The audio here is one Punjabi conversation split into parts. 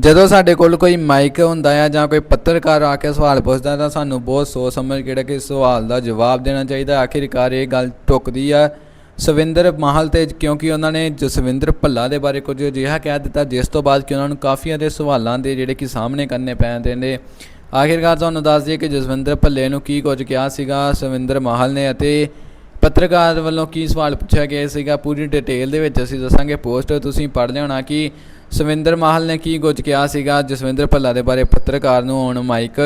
ਜਦੋਂ ਸਾਡੇ ਕੋਲ ਕੋਈ ਮਾਈਕ ਹੁੰਦਾ ਆ ਜਾਂ ਕੋਈ ਪੱਤਰਕਾਰ ਆ ਕੇ ਸਵਾਲ ਪੁੱਛਦਾ ਤਾਂ ਸਾਨੂੰ ਬਹੁਤ ਸੋਚ ਸਮਝ ਕੇ ਜਿਹੜਾ ਕਿ ਸਵਾਲ ਦਾ ਜਵਾਬ ਦੇਣਾ ਚਾਹੀਦਾ। ਆਖਿਰਕਾਰ ਇਹ ਗੱਲ ਟੁੱਕਦੀ ਆ। ਸਵਿੰਦਰ ਮਾਹਲ ਤੇ ਕਿਉਂਕਿ ਉਹਨਾਂ ਨੇ ਜਸਵਿੰਦਰ ਭੱਲਾ ਦੇ ਬਾਰੇ ਕੁਝ ਅਜਿਹਾ ਕਹਿ ਦਿੱਤਾ, ਜਿਸ ਤੋਂ ਬਾਅਦ ਕਿ ਉਹਨਾਂ ਨੂੰ ਕਾਫੀ ਦੇ ਸਵਾਲਾਂ ਦੇ ਜਿਹੜੇ ਕਿ ਸਾਹਮਣੇ ਕਰਨੇ ਪੈਂਦੇ ਨੇ। ਆਖਿਰਕਾਰ ਤੁਹਾਨੂੰ ਦੱਸ ਦਈਏ ਕਿ ਜਸਵਿੰਦਰ ਭੱਲੇ ਨੂੰ ਕੀ ਕੁਝ ਕਿਹਾ ਸੀਗਾ, ਸਵਿੰਦਰ ਮਾਹਲ ਨੇ ਅਤੇ ਪੱਤਰਕਾਰ ਵੱਲੋਂ ਕੀ ਸਵਾਲ ਪੁੱਛਿਆ ਗਿਆ ਸੀਗਾ, ਪੂਰੀ ਡਿਟੇਲ ਦੇ ਵਿੱਚ ਅਸੀਂ ਦੱਸਾਂਗੇ। ਪੋਸਟ ਤੁਸੀਂ ਪੜ੍ਹ ਲਿਆਉਣਾ ਕਿ ਸਵਿੰਦਰ ਮਾਹਲ ਨੇ ਕੀ ਕੁਝ ਕਿਹਾ ਸੀਗਾ? ਜਸਵਿੰਦਰ ਭੱਲਾ ਦੇ ਬਾਰੇ ਪੱਤਰਕਾਰ ਨੂੰ ਆਉਣ ਮਾਈਕ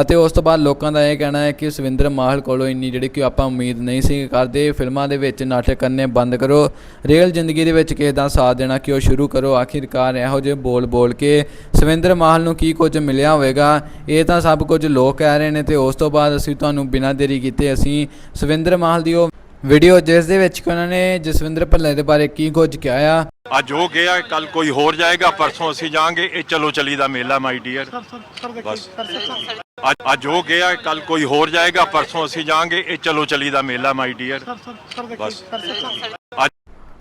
ਅਤੇ ਉਸ ਤੋਂ ਬਾਅਦ ਲੋਕਾਂ ਦਾ ਇਹ ਕਹਿਣਾ ਹੈ ਕਿ ਸਵਿੰਦਰ ਮਾਹਲ ਕੋਲੋਂ ਇੰਨੀ ਜਿਹੜੀ ਕਿ ਆਪਾਂ ਉਮੀਦ ਨਹੀਂ ਸੀ ਕਰਦੇ, ਫਿਲਮਾਂ ਦੇ ਵਿੱਚ ਨਾਟਕ ਕਰਨੇ ਬੰਦ ਕਰੋ ਰੀਅਲ ਜ਼ਿੰਦਗੀ ਦੇ ਵਿੱਚ ਕਿਸੇ ਦਾ ਸਾਥ ਦੇਣਾ ਕਿ ਉਹ ਸ਼ੁਰੂ ਕਰੋ? ਆਖਿਰਕਾਰ ਇਹੋ ਜਿਹੇ ਬੋਲ ਬੋਲ ਕੇ ਸਵਿੰਦਰ ਮਾਹਲ ਨੂੰ ਕੀ ਕੁਝ ਮਿਲਿਆ ਹੋਵੇਗਾ? ਇਹ ਤਾਂ ਸਭ ਕੁਝ ਲੋਕ ਕਹਿ ਰਹੇ ਨੇ ਤੇ ਉਸ ਤੋਂ ਬਾਅਦ ਅਸੀਂ ਤੁਹਾਨੂੰ ਬਿਨਾਂ ਦੇਰੀ ਕੀਤੇ ਅਸੀਂ ਸਵਿੰਦਰ ਮਾਹਲ ਦੀ ਉਹ ਵੀਡੀਓ ਜਿਸ ਦੇ ਵਿੱਚ ਕਿ ਉਹਨਾਂ ਨੇ ਜਸਵਿੰਦਰ ਭੱਲੇ ਦੇ ਬਾਰੇ ਕੀ ਕੁਝ ਕਿਹਾ ਆ ਅੱਜ ਹੋ ਗਿਆ ਕੱਲ ਕੋਈ ਹੋਰ ਜਾਏਗਾ ਪਰਸੋਂ ਅਸੀਂ ਜਾਾਂਗੇ ਇਹ ਚਲੋ ਚਲੀ ਦਾ ਮੇਲਾ my dear sir sir sir ਦੇਖੋ ਬਸ। Sir sir sir. ਅੱਜ ਅੱਜ ਹੋ ਗਿਆ ਕੱਲ ਕੋਈ ਹੋਰ ਜਾਏਗਾ ਪਰਸੋਂ ਅਸੀਂ ਜਾਾਂਗੇ ਇਹ ਚਲੋ ਚਲੀ ਦਾ ਮੇਲਾ my dear sir sir sir ਦੇਖੋ ਬਸ।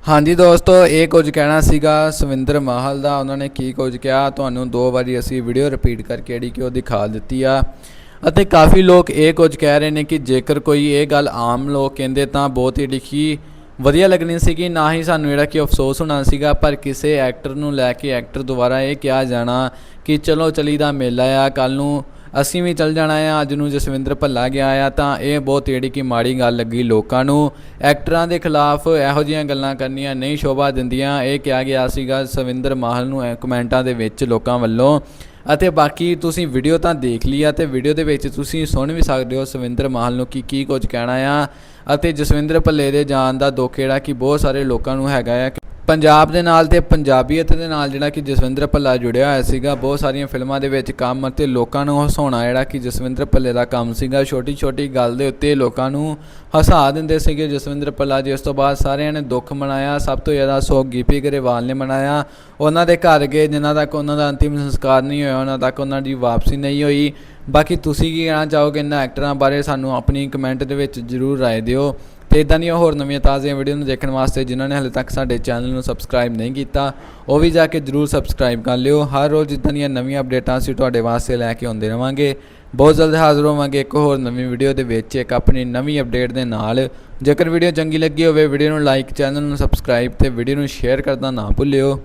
ਹਾਂਜੀ ਦੋਸਤੋ ਇਹ ਕੁਝ ਕਹਿਣਾ ਸੀਗਾ ਸਵਿੰਦਰ ਮਾਹਲ ਦਾ। ਉਹਨਾਂ ਨੇ ਕੀ ਕੁਝ ਕਿਹਾ ਤੁਹਾਨੂੰ ਦੋ ਵਾਰੀ ਅਸੀਂ ਵੀਡੀਓ ਰਿਪੀਟ ਕਰਕੇ ਜਿਹੜੀ ਕਿ ਉਹ ਦਿਖਾ ਦਿੱਤੀ ਆ। ਅਤੇ ਕਾਫੀ ਲੋਕ ਇਹ ਕੁਝ ਕਹਿ ਰਹੇ ਨੇ ਕਿ ਜੇਕਰ ਕੋਈ ਇਹ ਗੱਲ ਆਮ ਲੋਕ ਕਹਿੰਦੇ ਤਾਂ ਬਹੁਤ ਹੀ ਲਿਖੀ ਵਧੀਆ ਲੱਗਣੀ ਸੀਗੀ, ਨਾ ਹੀ ਸਾਨੂੰ ਜਿਹੜਾ ਕਿ ਅਫਸੋਸ ਹੋਣਾ ਸੀਗਾ, ਪਰ ਕਿਸੇ ਐਕਟਰ ਨੂੰ ਲੈ ਕੇ ਐਕਟਰ ਦੁਆਰਾ ਇਹ ਕਿਹਾ ਜਾਣਾ ਕਿ ਚਲੋ ਚਲੀ ਦਾ ਮੇਲਾ ਆ ਕੱਲ ਨੂੰ ਅਸੀਂ ਵੀ ਚੱਲ ਜਾਣਾ ਆ, ਅੱਜ ਨੂੰ ਜਸਵਿੰਦਰ ਭੱਲਾ ਗਿਆ ਆ, ਤਾਂ ਇਹ ਬਹੁਤ ਜਿਹੜੀ ਕਿ ਮਾੜੀ ਗੱਲ ਲੱਗੀ ਲੋਕਾਂ ਨੂੰ। ਐਕਟਰਾਂ ਦੇ ਖਿਲਾਫ ਇਹੋ ਜਿਹੀਆਂ ਗੱਲਾਂ ਕਰਨੀਆਂ ਨਹੀਂ ਸ਼ੋਭਾ ਦਿੰਦੀਆਂ, ਇਹ ਕਿਹਾ ਗਿਆ ਸੀਗਾ ਸਵਿੰਦਰ ਮਾਹਲ ਨੂੰ ਇਹ ਕਮੈਂਟਾਂ ਦੇ ਵਿੱਚ ਲੋਕਾਂ ਵੱਲੋਂ। ਅਤੇ ਬਾਕੀ ਤੁਸੀਂ ਵੀਡੀਓ ਤਾਂ ਦੇਖ ਲਈ ਆ, ਤੇ ਵੀਡੀਓ ਦੇ ਵਿੱਚ ਤੁਸੀਂ ਸੁਣ ਵੀ ਸਕਦੇ ਹੋ ਸਵਿੰਦਰ ਮਾਹਲ ਨੂੰ ਕੀ ਕੀ ਕੁਝ ਕਹਿਣਾ ਆ। ਅਤੇ ਜਸਵਿੰਦਰ ਭੱਲੇ ਦੇ ਜਾਣ ਦਾ ਦੁੱਖ ਜਿਹੜਾ ਕਿ ਬਹੁਤ ਸਾਰੇ ਲੋਕਾਂ ਨੂੰ ਹੈਗਾ ਆ ਪੰਜਾਬ ਦੇ ਨਾਲ ਤੇ ਪੰਜਾਬੀਅਤ ਦੇ ਨਾਲ ਜਿਹੜਾ ਕਿ ਜਸਵਿੰਦਰ ਭੱਲਾ ਜੁੜਿਆ ਹੋਇਆ ਸੀਗਾ, ਬਹੁਤ ਸਾਰੀਆਂ ਫਿਲਮਾਂ ਦੇ ਵਿੱਚ ਕੰਮ ਅਤੇ ਲੋਕਾਂ ਨੂੰ ਹਸਾਉਣਾ ਜਿਹੜਾ ਕਿ ਜਸਵਿੰਦਰ ਭੱਲੇ ਦਾ ਕੰਮ ਸੀਗਾ। ਛੋਟੀ ਛੋਟੀ ਗੱਲ ਦੇ ਉੱਤੇ ਲੋਕਾਂ ਨੂੰ ਹਸਾ ਦਿੰਦੇ ਸੀਗੇ ਜਸਵਿੰਦਰ ਭੱਲਾ ਜਿਸ ਤੋਂ ਬਾਅਦ ਸਾਰਿਆਂ ਨੇ ਦੁੱਖ ਮਨਾਇਆ। ਸਭ ਤੋਂ ਜ਼ਿਆਦਾ ਸੋਗ ਗੀਪੀ ਗਰੇਵਾਲ ਨੇ ਮਨਾਇਆ। ਉਹਨਾਂ ਦੇ ਘਰ ਗਏ, ਜਿਨ੍ਹਾਂ ਤੱਕ ਉਹਨਾਂ ਦਾ ਅੰਤਿਮ ਸੰਸਕਾਰ ਨਹੀਂ ਹੋਇਆ, ਉਹਨਾਂ ਤੱਕ ਉਹਨਾਂ ਦੀ ਵਾਪਸੀ ਨਹੀਂ ਹੋਈ। ਬਾਕੀ ਤੁਸੀਂ ਕੀ ਕਹਿਣਾ ਚਾਹੋਗੇ ਇਹਨਾਂ ਐਕਟਰਾਂ ਬਾਰੇ? ਸਾਨੂੰ ਆਪਣੀ ਕਮੈਂਟ ਦੇ ਵਿੱਚ ਜ਼ਰੂਰ ਰਾਏ ਦਿਓ। ਤੇ ਇਦਾਂ ਦੀਆਂ ਹੋਰ ਨਵੀਆਂ ਤਾਜ਼ੀਆਂ ਵੀਡੀਓ ਨੂੰ ਦੇਖਣ ਵਾਸਤੇ ਜਿਨ੍ਹਾਂ ਨੇ ਹਲੇ ਤੱਕ ਸਾਡੇ ਚੈਨਲ ਨੂੰ ਸਬਸਕ੍ਰਾਈਬ ਨਹੀਂ ਕੀਤਾ, ਉਹ ਵੀ ਜਾ ਕੇ ਜਰੂਰ ਸਬਸਕ੍ਰਾਈਬ ਕਰ ਲਿਓ। ਹਰ ਰੋਜ਼ ਇਦਾਂ ਦੀਆਂ ਨਵੀਆਂ ਅਪਡੇਟਾਂ ਅਸੀਂ ਤੁਹਾਡੇ ਵਾਸਤੇ ਲੈ ਕੇ ਆਉਂਦੇ ਰਵਾਂਗੇ। ਬਹੁਤ ਜਲਦ ਹਾਜ਼ਰ ਹੋਵਾਂਗੇ ਇੱਕ ਹੋਰ ਨਵੀਂ ਵੀਡੀਓ ਦੇ ਵਿੱਚ, ਇੱਕ ਆਪਣੀ ਨਵੀਂ ਅਪਡੇਟ ਦੇ ਨਾਲ। ਜੇਕਰ ਵੀਡੀਓ ਚੰਗੀ ਲੱਗੀ ਹੋਵੇ, ਵੀਡੀਓ ਨੂੰ ਲਾਈਕ ਚੈਨਲ ਨੂੰ ਸਬਸਕ੍ਰਾਈਬ ਤੇ ਵੀਡੀਓ ਨੂੰ ਸ਼ੇਅਰ ਕਰਨਾ ਨਾ ਭੁੱਲਿਓ।